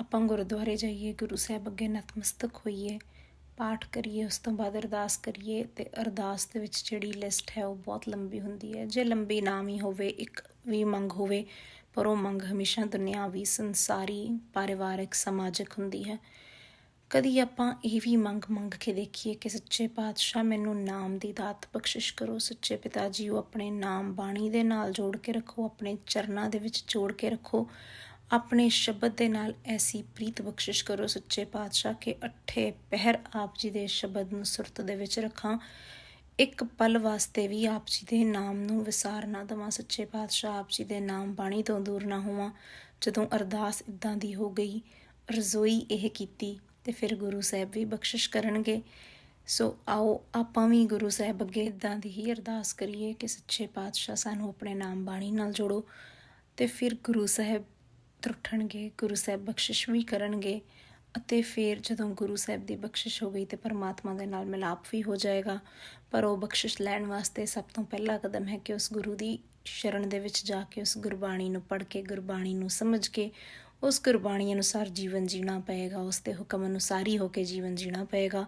ਆਪਾਂ ਗੁਰਦੁਆਰੇ ਜਾਈਏ, ਗੁਰੂ ਸਾਹਿਬ ਅੱਗੇ ਨਤਮਸਤਕ ਹੋਈਏ, ਪਾਠ ਕਰੀਏ, ਉਸ ਤੋਂ ਬਾਅਦ ਅਰਦਾਸ ਕਰੀਏ ਤੇ ਅਰਦਾਸ ਦੇ ਵਿੱਚ ਜਿਹੜੀ ਲਿਸਟ ਹੈ ਉਹ ਬਹੁਤ ਲੰਬੀ ਹੁੰਦੀ ਹੈ। ਜੇ ਲੰਬੀ ਨਾ ਵੀ ਹੋਵੇ, ਇੱਕ ਵੀ ਮੰਗ ਹੋਵੇ, ਪਰ ਉਹ ਮੰਗ ਹਮੇਸ਼ਾ ਦੁਨਿਆਵੀ ਸੰਸਾਰੀ, ਪਰਿਵਾਰਕ, ਸਮਾਜਿਕ ਹੁੰਦੀ ਹੈ। ਕਦੀ ਆਪਾਂ ਇਹ ਵੀ ਮੰਗ ਮੰਗ ਕੇ ਦੇਖੀਏ ਕਿ ਸੱਚੇ ਪਾਤਸ਼ਾਹ ਮੈਨੂੰ ਨਾਮ ਦੀ ਦਾਤ ਬਖਸ਼ਿਸ਼ ਕਰੋ, ਸੱਚੇ ਪਿਤਾ ਜੀ, ਉਹ ਆਪਣੇ ਨਾਮ ਬਾਣੀ ਦੇ ਨਾਲ ਜੋੜ ਕੇ ਰੱਖੋ, ਆਪਣੇ ਚਰਨਾਂ ਦੇ ਵਿੱਚ ਜੋੜ ਕੇ ਰੱਖੋ ਆਪਣੇ ਸ਼ਬਦ ਦੇ ਨਾਲ ਐਸੀ ਪ੍ਰੀਤ ਬਖਸ਼ਿਸ਼ ਕਰੋ, ਸੱਚੇ ਪਾਤਸ਼ਾਹ, ਕਿ ਅਠੇ ਪਹਿਰ ਆਪ ਜੀ ਦੇ ਸ਼ਬਦ ਨੂੰ ਸੁਰਤ ਦੇ ਵਿੱਚ ਰੱਖਾਂ। ਇੱਕ ਪਲ ਵਾਸਤੇ ਵੀ ਆਪ ਜੀ ਦੇ ਨਾਮ ਨੂੰ ਵਿਸਾਰ ਨਾ ਦਵਾਂ। ਸੱਚੇ ਪਾਤਸ਼ਾਹ, ਆਪ ਜੀ ਦੇ ਨਾਮ ਬਾਣੀ ਤੋਂ ਦੂਰ ਨਾ ਹੋਵਾਂ। ਜਦੋਂ ਅਰਦਾਸ ਇਦਾਂ ਦੀ ਹੋ ਗਈ, ਰਜ਼ੋਈ ਇਹ ਕੀਤੀ, ਤੇ ਫਿਰ ਗੁਰੂ ਸਾਹਿਬ ਵੀ ਬਖਸ਼ਿਸ਼ ਕਰਨਗੇ। ਸੋ ਆਓ, ਆਪਾਂ ਵੀ ਗੁਰੂ ਸਾਹਿਬ ਅੱਗੇ ਇਦਾਂ ਦੀ ਹੀ ਅਰਦਾਸ ਕਰੀਏ ਕਿ ਸੱਚੇ ਪਾਤਸ਼ਾਹ ਸਾਨੂੰ ਆਪਣੇ ਨਾਮ ਬਾਣੀ ਨਾਲ ਜੋੜੋ। ਤੇ ਫਿਰ ਗੁਰੂ ਸਾਹਿਬ ਉੱਠਣਗੇ, ਗੁਰੂ ਸਾਹਿਬ ਬਖਸ਼ਿਸ਼ ਵੀ ਕਰਨਗੇ ਅਤੇ ਫਿਰ ਜਦੋਂ ਗੁਰੂ ਸਾਹਿਬ ਦੀ ਬਖਸ਼ਿਸ਼ ਹੋ ਗਈ ਤੇ ਪਰਮਾਤਮਾ ਦੇ ਨਾਲ ਮਿਲਾਪ ਵੀ ਹੋ ਜਾਏਗਾ। ਪਰ ਉਹ ਬਖਸ਼ਿਸ਼ ਲੈਣ ਵਾਸਤੇ ਸਭ ਤੋਂ ਪਹਿਲਾ ਕਦਮ ਹੈ ਕਿ ਉਸ ਗੁਰੂ ਦੀ ਸ਼ਰਨ ਦੇ ਵਿੱਚ ਜਾ ਕੇ ਉਸ ਗੁਰਬਾਣੀ ਨੂੰ ਪੜ੍ਹ ਕੇ, ਗੁਰਬਾਣੀ ਨੂੰ ਸਮਝ ਕੇ ਉਸ ਗੁਰਬਾਣੀ ਅਨੁਸਾਰ ਜੀਵਨ ਜੀਣਾ ਪਏਗਾ, ਉਸ ਦੇ ਹੁਕਮ ਅਨੁਸਾਰ ਹੀ ਹੋ ਕੇ ਜੀਵਨ ਜੀਣਾ ਪਏਗਾ।